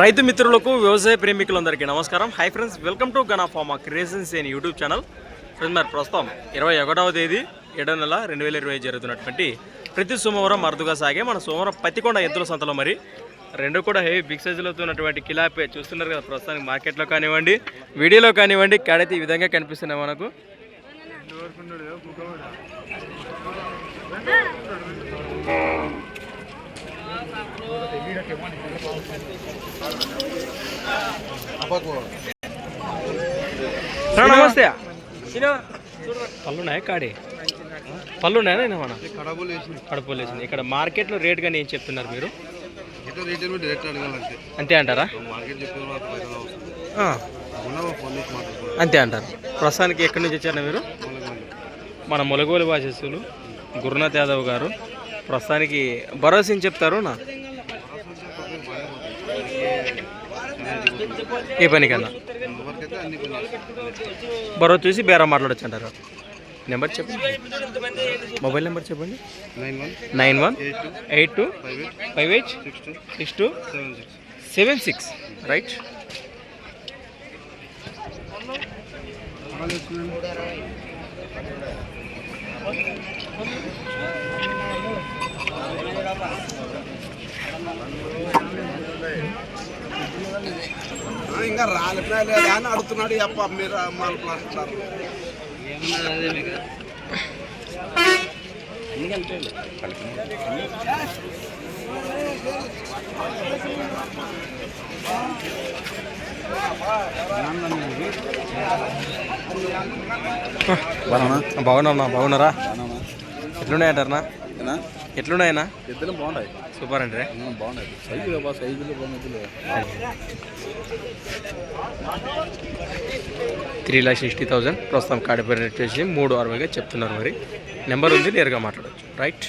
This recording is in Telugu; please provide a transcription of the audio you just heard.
రైతు మిత్రులకు వ్యవసాయ ప్రేమికులందరికీ నమస్కారం. Hi friends welcome to Gana pharma creations అని యూట్యూబ్ ఛానల్ ఫ్రెండ్స్ మరి ప్రస్తుతం ఇరవై ఒకటవ తేదీ ఏడో నెల రెండు వేల ఇరవై జరుగుతున్నటువంటి ప్రతి సోమవారం అరుదుగా సాగే మన సోమవారం పత్తికొండ ఎద్దుల సంతలో మరి రెండు కూడా హెవీ బిగ్ సైజులో ఉన్నటువంటి కిలాపే చూస్తున్నారు కదా ప్రస్తుతానికి మార్కెట్లో కానివ్వండి వీడియోలో కానివ్వండి కాడైతే ఈ విధంగా కనిపిస్తున్నాయి మనకు. నమస్తే పళ్ళు ఉన్నాయా కాడి? పళ్ళు ఉన్నాయా నేను మన? కడబులు వేసి కడుపులు వేసింది. ఇక్కడ మార్కెట్లో రేట్ కానీ ఏం చెప్తున్నారు మీరు. అంతే. అంటారా? అంతే అంటారు. ప్రస్తుతానికి ఎక్కడి నుంచి వచ్చారు మీరు? మన మొలగోలు వాసస్సులు గురునాథ్ యాదవ్ గారు. ప్రస్తుతానికి భరోసా ఏం చెప్తారు నా? ఏ పనికన్నా? భరోసా చూసి బేరం మాట్లాడచ్చు అంటారు. నెంబర్ చెప్పండి. మొబైల్ నెంబర్ చెప్పండి. Nine one nine one eight two five eight five eight six two six two seven six seven six. Right. ఇంకా రాలిపోయా అని అడుగుతున్నాడు అప్ప మీరు ప్లాస్టర్ బాగున్నా బాగున్నారా? ఎట్లున్నాయంటారనా ఎట్లున్నాయనా ఇద్దరు బాగున్నాయి. సూపర్ అంటే బాగున్నాయి. సైజులో బా సైజులో బాగున్నాయి. త్రీ లాక్ సిక్స్టీ థౌజండ్ ప్రస్తుతం కాడిపోయిన రేట్ వచ్చి మూడు అరవైగా చెప్తున్నారు మరి. నెంబర్ ఉంది నేరుగా మాట్లాడచ్చు. రైట్?